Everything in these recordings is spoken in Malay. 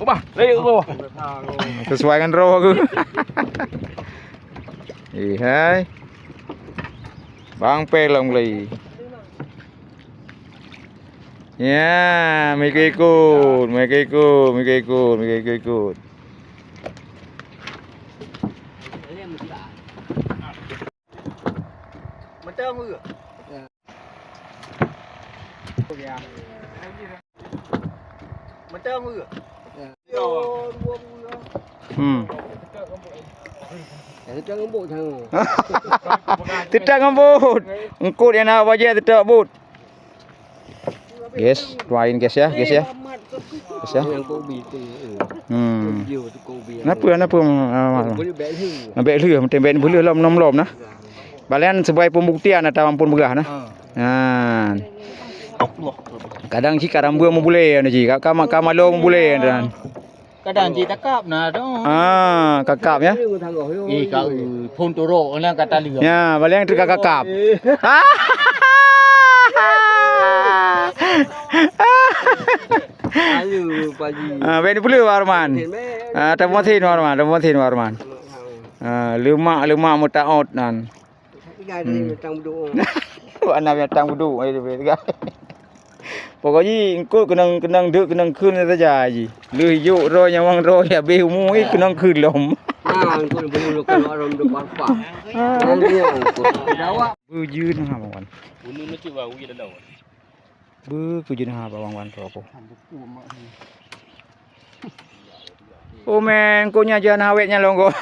Opa, lấy được rồi. Sesuaikan roh aku. Ihai. Bang pelong li. Ya, mereka ikut, mereka ikut, mereka ikut, mereka ikut. Macam apa? Macam ke? Macam ke? Yo, dua bulan. Hmm. Kita ngembuk jangan. Tidak ngembut. Engkut yang nak bajet tidak but. Guys, doain guys ya, guys ya. Guys ya. Yang kau bi tu. Hmm. Kenapa kenapa ah, baik ni. Nak baik leh, mesti baik boleh lah menom-lom nah. Balian sebagai pembuktian atau ampun begah nah. Ha. Kadang cik karambua mau boleh anu cik. Kamak kamalo mau boleh dan. Kadang cik takap nah tu. Ah, kakap ya. Eh, kau pun turuk orang kata lihat. Ya, balik yang terkak kakap. Aduh, pagi. Ah, ben pula Warman. Ah, temu sin Warman, temu sin Warman. Ah, lemak lemak mutaot nan. Gadi macam duduk. Anak macam duduk ai dia. pokoknya engko kenang kenang duk kenang kun saja ji lu hijuk ro yang wang ro ya be mu i kenang kun lom ah engko bulu lu kalau rom duk apa nanti engko jawab buju nah bang wan bumu nu cuba uyi dah dah bu buju nah bang wan ro ko Oh men, kunya jangan hawetnya longgo.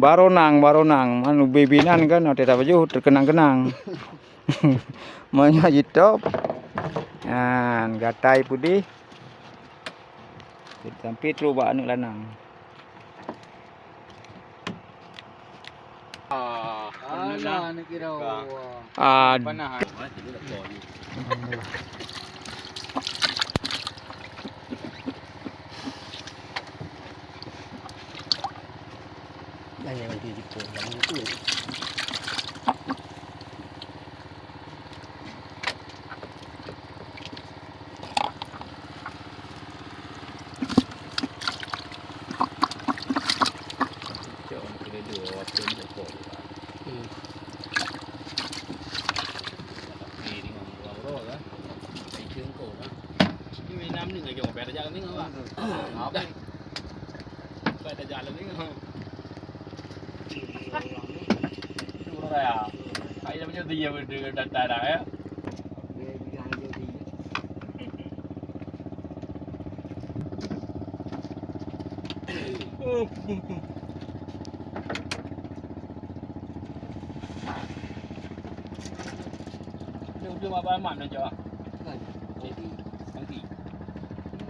baronang baronang anu bebinan kan ada apa juh terkenang-kenang Manya jitop. Kan gatai pudi. Sampai terus buat anak lanang. Ah, Alah, ni kira. Ah, panah. Dah yang di Jepun. Yang itu. இன்னைக்கு உங்க பேட்ட ஜாலம் நீங்க பேட்ட ஜாலம் நீங்க கையில வச்சு தீய விட்டு டட்டாராங்க Đưa đưa mà ba mạnh lên chưa?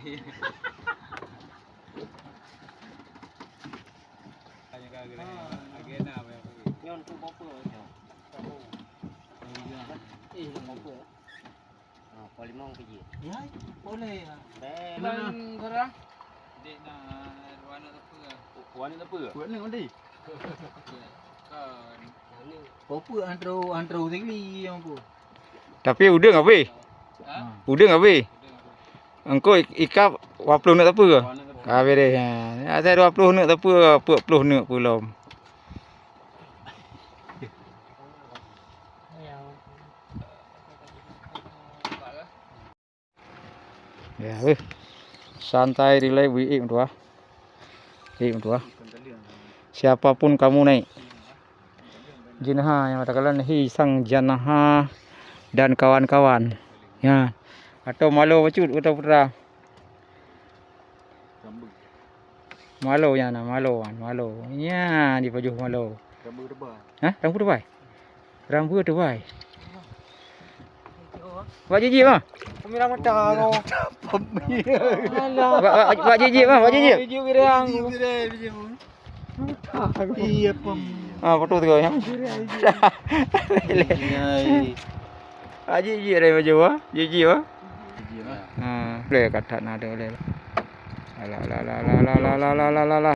jadi. Jadi dia jadi. Nyon tu apa? Eh, apa? Ah, polimong pergi. Ya, boleh. Eh, Lain korang. Dek nak warna apa? Warna apa? Buat ni mandi. Kan. Apa antara antara sini yang apa? Tapi udah ngapa? Ha? Udah ngapa? Engkau ikap 20 nak apa ke? Habis dia. Ha. Saya 20 nak apa, 40 nak belum. Ya, weh. Santai relax wiik tua. Wiik tua. Siapapun kamu naik. Jinaha yang katakan hi sang janaha dan kawan-kawan. Ya. Atau malu bacut atau putra. Malu ya na malu kan malu. Ya di baju malu. Rambut. Hah? Rambut depan? Rambut tu wai. Buat jijik mah. Kami dah mata kau. Buat buat buat jijik mah, buat jijik. Video birang. Iya pem. Ah, foto tu kau yang. Ah, jijik อ่าเอยกัดถนาเดียวเลยละละละละละละละละละ